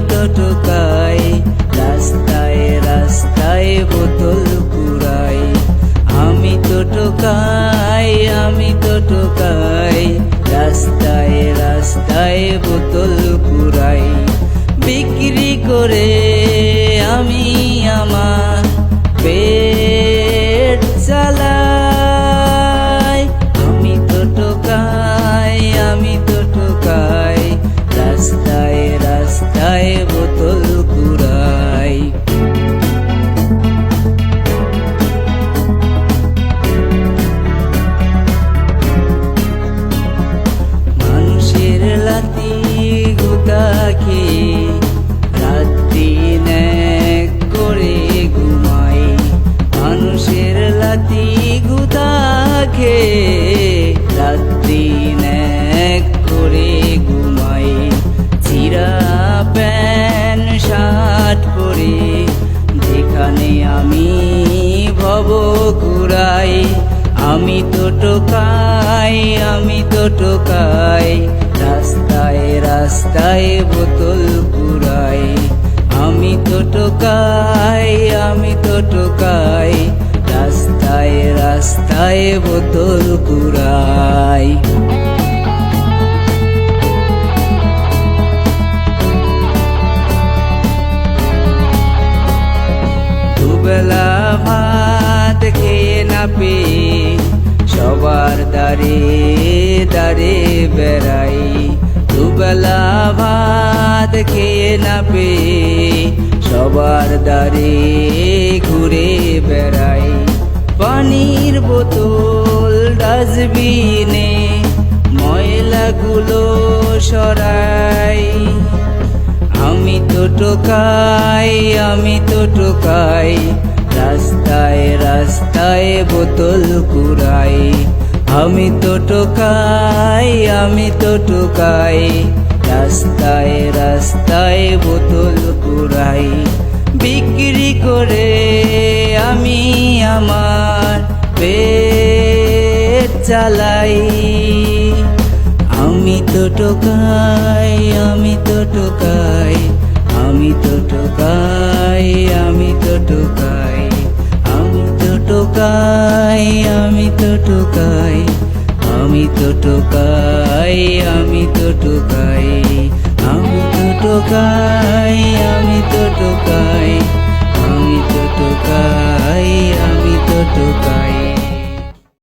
টোকাই রাস্তায় রাস্তায় বোতল পুরাই। আমি তো টোকাই, আমি তো টোকাই, রাস্তায় রাস্তায় বোতল পুরাই। বিক্রি করে আমি আমার গুতা খেয়ে রাত দিন করে ঘুমাই। মানুষের লাতি গুতা খেয়ে রাত দিন করে ঘুমাই। চিরা প্যান শার্ট পরে, যেখানে আমি ভব কুড়াই। আমি তো টোকাই, আমি তো টোকাই। রাস্তায় রাস্তায় বোতল কুড়াই আমি তো টোকাই, আমি তো টোকাই। রাস্তায় রাস্তায় বোতল কুড়াই দুবেলা ভাত খেয়ে না পেয়ে সবার দাঁড়ে দাঁড়ে বেড়াই। দুবেলা ভাত খেয়ে না পেয়ে সবার দাঁড়ে ঘুরে বেড়াই। পানির বোতল ডাস্টবিনে ময়লাগুলো সরাই। আমি তো টোকাই, আমি তো টোকাই, রাস্তায় রাস্তায় বোতল কুড়াই। আমি তো টোকাই, আমি তো টোকাই। রাস্তায় রাস্তায় বোতল কুড়াই। বিক্রি করে আমি আমার পেট চালাই। আমি তো টোকাই, আমি তো টোকাই। আমি তো টোকাই, আমি তো টোকাই। টোকাই আমি তো টোকাই আমি তো টোকাই আমি তো টোকাই আমি তো টোকাই।